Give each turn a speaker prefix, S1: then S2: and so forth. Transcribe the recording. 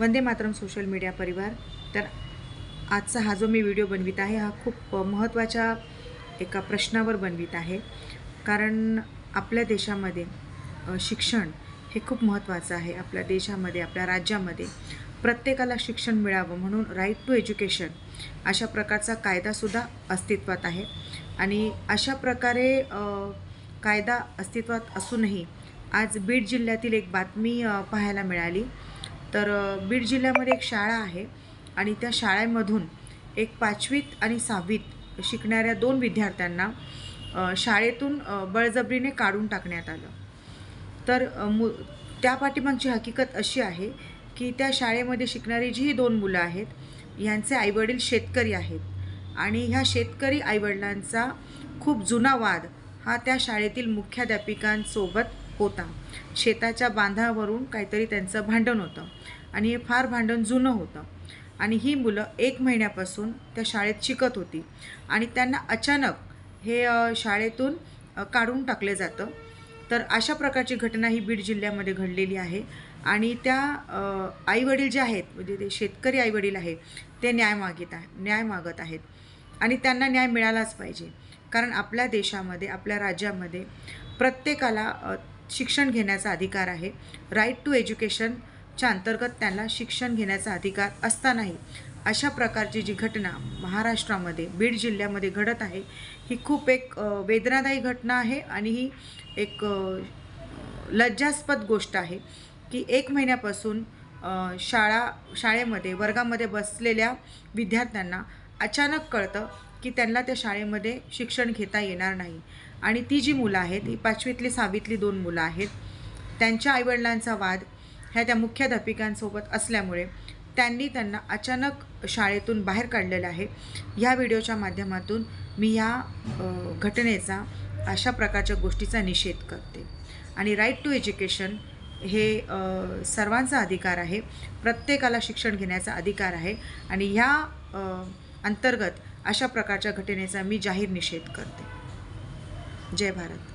S1: Vande Mataram social media परिवार. तर आजचा हा जो मी व्हिडिओ बनवित आहे हा खूप महत्त्वाच्या एका प्रश्नावर बनवित आहे. कारण आपल्या देशामध्ये शिक्षण हे खूप महत्त्वाचं आहे. आपल्या देशामध्ये आपल्या राज्यामध्ये प्रत्येकाला शिक्षण मिळावं म्हणून राईट टू एज्युकेशन अशा प्रकारचा कायदासुद्धा अस्तित्वात आहे. आणि अशा प्रकारे कायदा अस्तित्वात असूनही आज बीड जिल्ह्यातील एक बातमी पाहायला मिळाली. तर बीड जिल्ह्यामध्ये एक शाळा आहे आणि त्या शाळेमधून एक पाचवीत आणि सहावीत शिकणाऱ्या दोन विद्यार्थ्यांना शाळेतून बळजबरीने काढून टाकण्यात आलं. तर मु त्या पाठीमागची हकीकत अशी आहे की त्या शाळेमध्ये शिकणारी जी ही दोन मुलं आहेत यांचे आईवडील शेतकरी आहेत आणि ह्या शेतकरी आईवडिलांचा खूप जुना वाद हा त्या शाळेतील मुख्याध्यापिकांसोबत होता. शेताच्या बांधावरून काहीतरी त्यांचं भांडण होतं. आणि हे फार भांडण जुनं होतं. आणि ही मुलं एक महिन्यापासून त्या शाळेत शिकत होती. आणि त्यांना अचानक हे शाळेतून काढून टाकले जातं. तर अशा प्रकारची घटना ही बीड जिल्ह्यामध्ये घडलेली आहे. आणि त्या आईवडील जे आहेत म्हणजे ते शेतकरी आईवडील आहेत ते न्याय मागित आहे न्याय मागत आहेत. आणि त्यांना न्याय मिळालाच पाहिजे. कारण आपल्या देशामध्ये आपल्या राज्यामध्ये प्रत्येकाला शिक्षण घेण्याचा अधिकार आहे. राईट टू एज्युकेशनच्या अंतर्गत त्यांना शिक्षण घेण्याचा अधिकार असतानाही अशा प्रकारची जी घटना महाराष्ट्रामध्ये बीड जिल्ह्यामध्ये घडत आहे ही खूप एक वेदनादायी घटना आहे आणि ही एक लज्जास्पद गोष्ट आहे की एक महिन्यापासून शाळा शाळेमध्ये वर्गामध्ये बसलेल्या विद्यार्थ्यांना अचानक कळतं की त्यांना त्या शाळेमध्ये शिक्षण घेता येणार नाही. आणि ती जी मुलं आहेत ही पाचवीतली सहावीतली दोन मुलं आहेत त्यांच्या आईवडिलांचा वाद ह्या त्या मुख्याध्यापिकांसोबत असल्यामुळे त्यांनी त्यांना अचानक शाळेतून बाहेर काढलेलं आहे. ह्या व्हिडिओच्या माध्यमातून मी ह्या घटनेचा अशा प्रकारच्या गोष्टीचा निषेध करते. आणि राईट टू एज्युकेशन हे सर्वांचा अधिकार आहे प्रत्येकाला शिक्षण घेण्याचा अधिकार आहे आणि ह्या अंतर्गत अशा प्रकारच्या घटनेचा मी जाहीर निषेध करते. जय भारत.